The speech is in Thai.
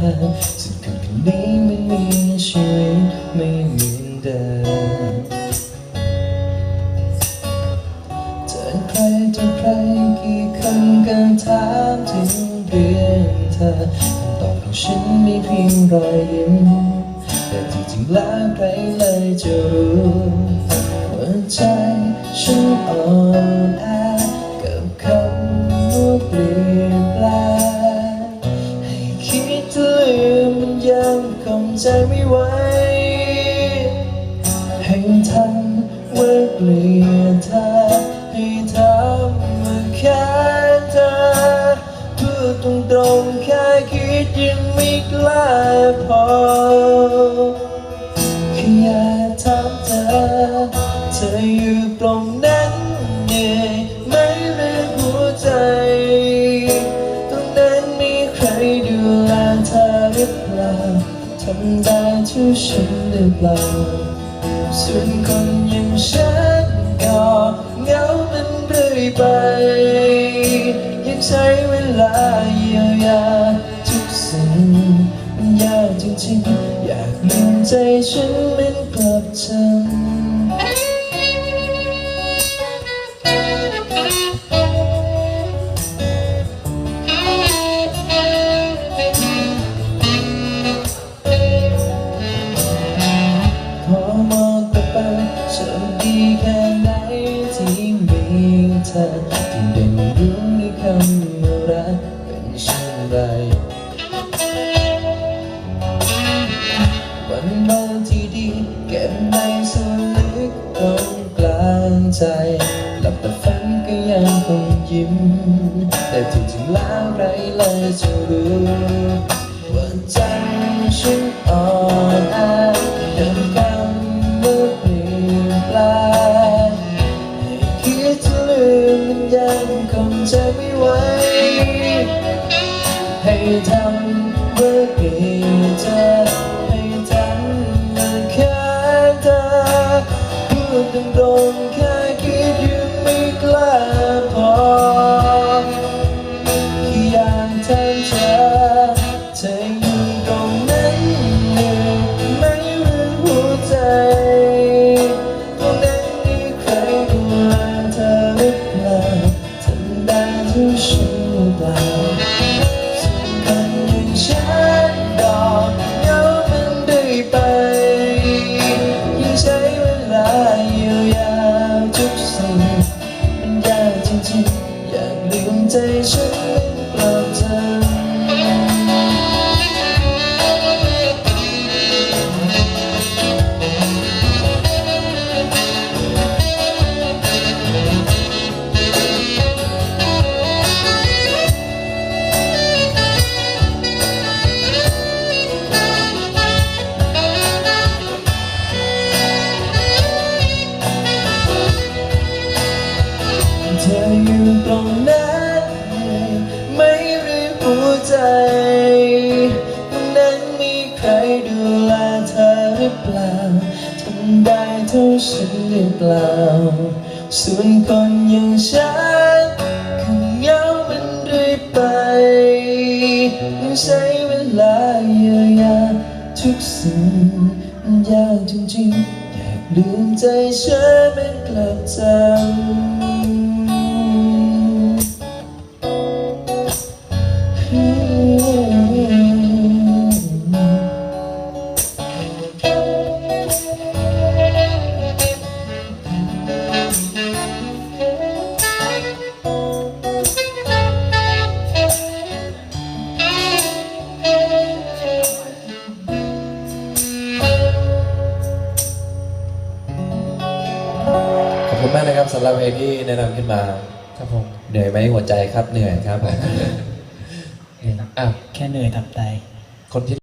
ห่างสิ่งคำนี้มันมีชีวิตไม่เหมือนเดิมเจอใครเจอใครกี่ครั้งก็ถามถึงเรื่องเธอคำตอบของฉันมีเพียงรอยยิ้มแต่ที่จริงแล้วใครเลยจะรู้ ยังคงใจไม่ไหวให้ทำว่าเปลี่ยนเธอให้ทำว่าแค่เธอพูดตรงๆแค่คิดยังไม่กล้าพอำได้ทุกฉันหรือเปล่าส่วนคนอย่างฉันก็เหงามันเรื่อยไป ยังใช้เวลาเยียวยาทุกสิ่งมันยากจริงๆ อยากลืมใจฉันมันกลับจำ มองกลับไปโชคดีแค่ไหนที่มีเธอที่เด่นรู้ในคำว่ารักเป็นเช่นไรวันบางที่ดีเก็บในส่วนลึกตรงกลางใจหลับตาฝันก็ยังคงยิ้ม แต่ที่จริงแล้วใครเลยจะรู้ว่าใจฉันอ่อน ทำเมื่อเกลียดเธอให้ทำมื่อแค่เธอพูดตรงๆแค่คิดยังไม่กล้าพอแค่อยากถามเธอเธออยู่ตรงนั้นเหนื่อยไมเรื่องหัวใจตรงนั้นมีใครดูแลเธอหรือเปล่าทำได้ทุกฉันหรือเปล่า ฉันหรือเปล่าส่วนคนอย่างฉันคงเหงามันเรื่อยไปต้องใช้เวลาเยียวยาทุกสิ่งมันยากจริงๆอยากลืมใจฉันไม่กลับจำ อบคุณมากนะครับสำหรับเพลงที่แนะนำขึ้นมา ครับผมเหนื่อยไหมหัวใจครับเหนื่อยครับผมอ้าวแค่เหนื่อยทำใจคนที่